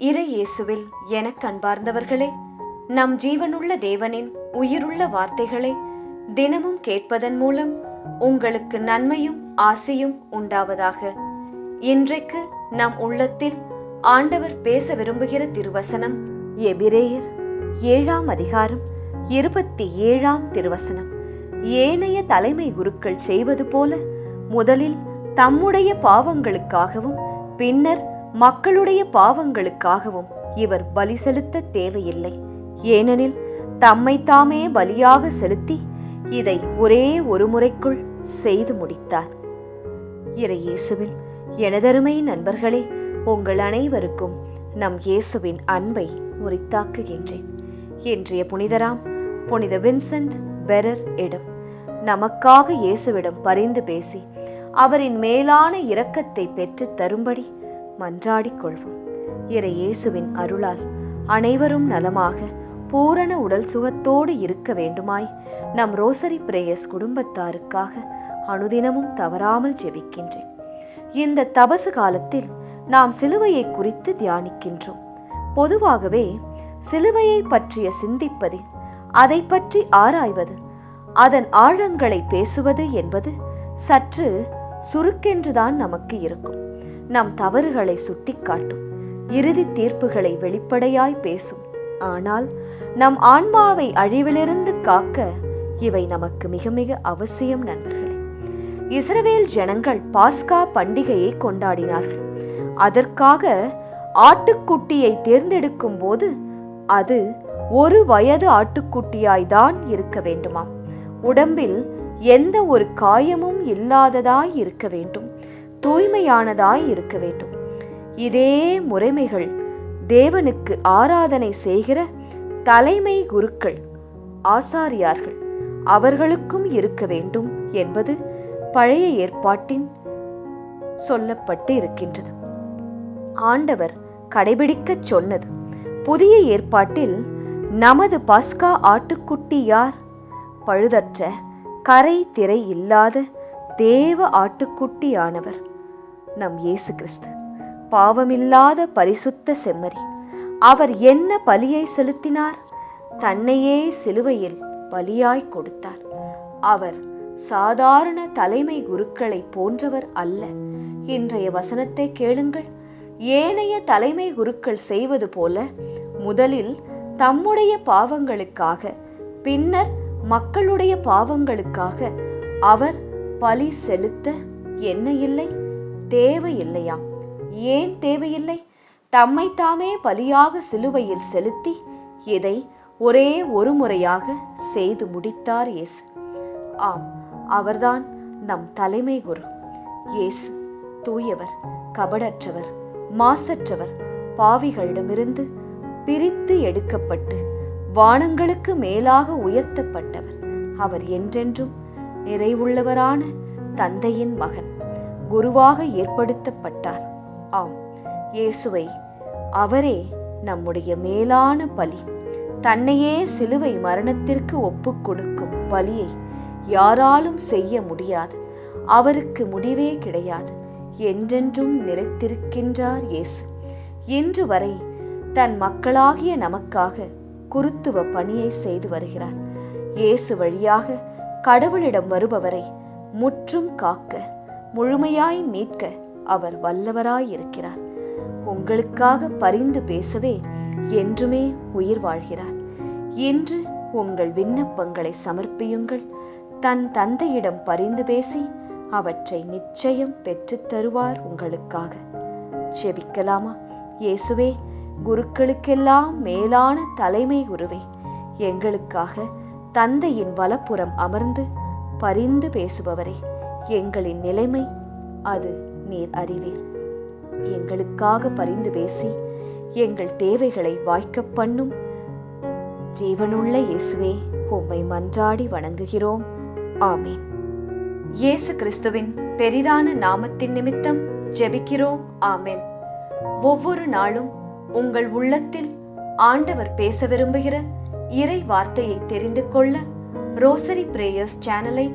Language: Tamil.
இறை இயேசுவில் எனக் அன்பார்ந்தவர்களே நம் ஜீவனுள்ள தேவனின் உயிருள்ள வார்த்தைகளை தினமும் கேட்பதன் மூலம் உங்களுக்கு நன்மையும் ஆசையும் உண்டாவதாக. இன்றைக்கு நம் உள்ளத்தில் ஆண்டவர் பேச விரும்புகிற திருவசனம் எபிரேயர் ஏழாம் அதிகாரம் இருபத்தி ஏழாம் திருவசனம். ஏனைய தலைமை குருக்கள் செய்வது போல முதலில் தம்முடைய பாவங்களுக்காகவும் பின்னர் மக்களுடைய பாவங்களுக்காகவும் இவர் பலி செலுத்த தேவையில்லை. ஏனெனில் தம்மை தாமே பலியாக செலுத்தி இதை ஒரே ஒரு முறைக்குள் செய்து முடித்தார். இறையேசுவில் எனதருமை நண்பர்களே உங்கள் அனைவருக்கும் நம் இயேசுவின் அன்பை உரித்தாக்குகின்றேன். இன்றைய புனிதராம் புனித வின்சென்ட் பெரர் இடம். நமக்காக இயேசுவிடம் பரிந்து பேசி அவரின் மேலான இரக்கத்தை பெற்றுத் தரும்படி மன்றாடிக் கொள்வோம். இறை இயேசுவின் அருளால் அனைவரும் நலமாக பூரண உடல் சுகத்தோடு இருக்க வேண்டுமாய் நம் ரோசரி பிரேயஸ் குடும்பத்தாருக்காக அனுதினமும் தவறாமல் ஜெபிக்கின்றேன். இந்த தபசு காலத்தில் நாம் சிலுவையை குறித்து தியானிக்கின்றோம். பொதுவாகவே சிலுவையை பற்றிய சிந்திப்பது அதை பற்றி ஆராய்வது அதன் ஆழங்களை பேசுவது என்பது சற்று சுருக்கென்றுதான் நமக்கு இருக்கும். நம் தவறுகளை சுட்டிக்காட்டும். இறுதி தீர்ப்புகளை வெளிப்படையாய் பேசும். ஆனால் நம் ஆன்மாவை அழிவிலிருந்து காக்க இவை நமக்கு மிக மிக அவசியம் நண்பர்களே. இஸ்ரவேல் ஜனங்கள் பாஸ்கா பண்டிகையை கொண்டாடினார்கள். அதற்காக ஆட்டுக்குட்டியை தேர்ந்தெடுக்கும் போது அது ஒரு வயது ஆட்டுக்குட்டியாய்தான் இருக்க வேண்டுமாம். உடம்பில் எந்த ஒரு காயமும் இல்லாததாய் இருக்க வேண்டும். தூய்மையானதாய் இருக்க வேண்டும். இதே முறைமைகள் தேவனுக்கு ஆராதனை செய்கிற தலைமை குருக்கள் ஆசாரியார்கள் அவர்களுக்கும் இருக்க வேண்டும் என்பது பழைய ஏற்பாட்டின் சொல்லப்பட்டு இருக்கின்றது ஆண்டவர் கடைபிடிக்கச் சொன்னது புதிய ஏற்பாட்டில் நமது பஸ்கா ஆட்டுக்குட்டி யார்? பழுதற்ற கரை திரை இல்லாத தேவ ஆட்டுக்குட்டியானவர். நம் இயேசு கிறிஸ்து. பாவமில்லாத பரிசுத்த செம்மறி அவர் என்ன பலியை செலுத்தினார்? தன்னையே சிலுவையில் பலியாய் கொடுத்தார். அவர் சாதாரண தலைமை குருக்களை போன்றவர் அல்ல. இன்றைய வசனத்தை கேளுங்கள். ஏனைய தலைமை குருக்கள் செய்வது போல முதலில் தம்முடைய பாவங்களுக்காக பின்னர் மக்களுடைய பாவங்களுக்காக அவர் பலி செலுத்த என்ன இல்லை? தேவையில்லையாம் ஏன் தேவையில்லை? தம்மை தாமே பலியாக சிலுவையில் செலுத்தி இதை ஒரே ஒரு முறையாக செய்து முடித்தார் இயேசு. ஆம் அவர்தான் நம் தலைமை குரு. இயேசு தூயவர் கபடற்றவர் மாசற்றவர் பாவிகளிடமிருந்து பிரித்து எடுக்கப்பட்டு வானங்களுக்கு மேலாக உயர்த்தப்பட்டவர். அவர் என்றென்றும் நிறைவுள்ளவரான தந்தையின் மகன். குருவாக ஏற்படுத்தப்பட்டார். ஆம் இயேசுவை அவரே நம்முடைய மேலான பலி. தன்னையே சிலுவை மரணத்திற்கு ஒப்புக்கொடுக்கும் பலியை யாராலும் செய்ய முடியாது. அவருக்கு முடிவே கிடையாது. என்றென்றும் நிலைத்திருக்கின்றார் இயேசு. இன்று வரை தன் மக்களாகிய நமக்காக குருத்துவ பணியை செய்து வருகிறார். இயேசு வழியாக கடவுளிடம் வருபவரை முற்றும் காக்க முழுமையாய் மீட்க அவர் வல்லவராயிருக்கிறார். உங்களுக்காக பரிந்து பேசவே என்றுமே உயிர் வாழ்கிறார். இன்று உங்கள் விண்ணப்பங்களை சமர்ப்பியுங்கள். தன் தந்தையிடம் பரிந்து பேசி அவற்றை நிச்சயம் பெற்றுத் தருவார் உங்களுக்காக. செபிக்கலாமா இயேசுவே குருக்களுக்கெல்லாம் மேலான தலைமை குருவே எங்களுக்காக தந்தையின் வலப்புறம் அமர்ந்து பரிந்து பேசுபவரே எங்களின் நிலைமை அது நீர் அறிவீர் எங்களுக்காக பரிந்து பேசி எங்கள் தேவைகளை வாய்க்கப் பண்ணும். ஜீவனுள்ள இயேசுவே உம்மை மன்றாடி வணங்குகிறோம். ஆமேன். இயேசு கிறிஸ்துவின் பெரிதான நாமத்தின் நிமித்தம் ஜெபிக்கிறோம். ஆமேன். ஒவ்வொரு நாளும் உங்கள் உள்ளத்தில் ஆண்டவர் பேச விரும்புகிற இறை வார்த்தையை தெரிந்து கொள்ள ரோசரி பிரேயர்ஸ் சேனலை